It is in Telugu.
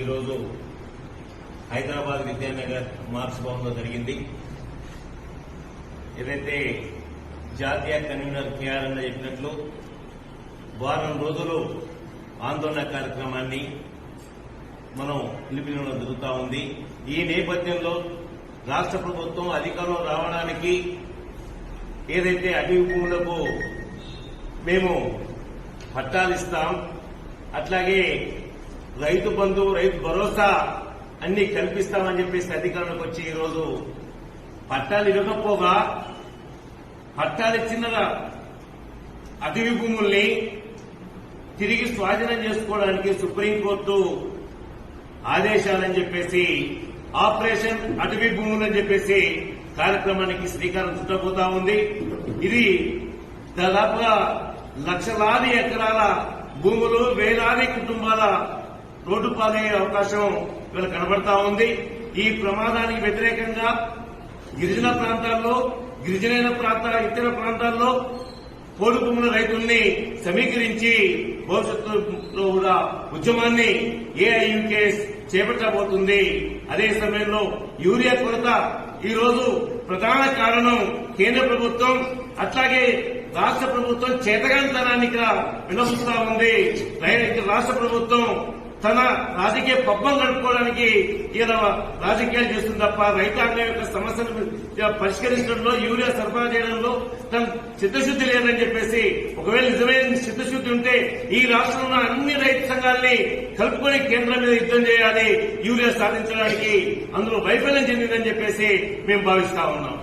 ఈరోజు హైదరాబాద్ విద్యానగర్ మార్క్స్ భవన్లో జరిగింది. ఏదైతే జాతీయ కన్వీనర్ కేఆర్ అన్న చెప్పినట్లు వారం రోజులు ఆందోళన కార్యక్రమాన్ని మనం పిలుపునివ్వడం జరుగుతూ ఉంది. ఈ నేపథ్యంలో రాష్ట్ర ప్రభుత్వం అధికారంలో రావడానికి ఏదైతే అభిభూములకు మేము పట్టాలిస్తాం అట్లాగే రైతు బంధు రైతు భరోసా అన్ని కల్పిస్తామని చెప్పేసి అధికారంలోకి వచ్చి ఈరోజు పట్టాలు ఇవ్వకపోగా పట్టాలు ఇచ్చిన అటవీ భూముల్ని తిరిగి స్వాధీనం చేసుకోవడానికి సుప్రీంకోర్టు ఆదేశాలని చెప్పేసి ఆపరేషన్ అటవీ భూములు అని చెప్పేసి కార్యక్రమానికి శ్రీకారం చుట్టబోతా ఉంది. ఇది దాదాపుగా లక్షలాది ఎకరాల భూములు వేలాది కుటుంబాల రోడ్డు పాలయ్యే అవకాశం ఇవాళ కనబడతా ఉంది. ఈ ప్రమాదానికి వ్యతిరేకంగా గిరిజన ప్రాంతాల్లో గిరిజనైన ప్రాంత ఇతర ప్రాంతాల్లో పోడు రైతుల్ని సమీకరించి భవిష్యత్తులో కూడా ఉద్యమాన్ని ఏఐయుకేఎస్ చేపట్టబోతుంది. అదే సమయంలో యూరియా కొరత ఈ రోజు ప్రధాన కారణం కేంద్ర ప్రభుత్వం అట్లాగే రాష్ట్ర ప్రభుత్వం చేతగానితనాన్ని ఇక్కడ వినపిస్తా ఉంది. రై- రాష్ట్ర ప్రభుత్వం తన రాజకీయ పబ్బం గడుపుకోవడానికి ఈయన రాజకీయాలు చేస్తుంది తప్ప రైతాంగం యొక్క సమస్యను పరిష్కరించడంలో యూరియా సరఫరా చేయడంలో తన చిత్తశుద్ధి లేదని చెప్పేసి ఒకవేళ నిజమైన చిత్తశుద్ధి ఉంటే ఈ రాష్ట్రంలో ఉన్న అన్ని రైతు సంఘాలని కలుపుకొని కేంద్రం మీద యుద్ధం చేయాలి యూరియా సాధించడానికి అందులో వైఫల్యం చెందిందని చెప్పేసి మేము భావిస్తా ఉన్నాం.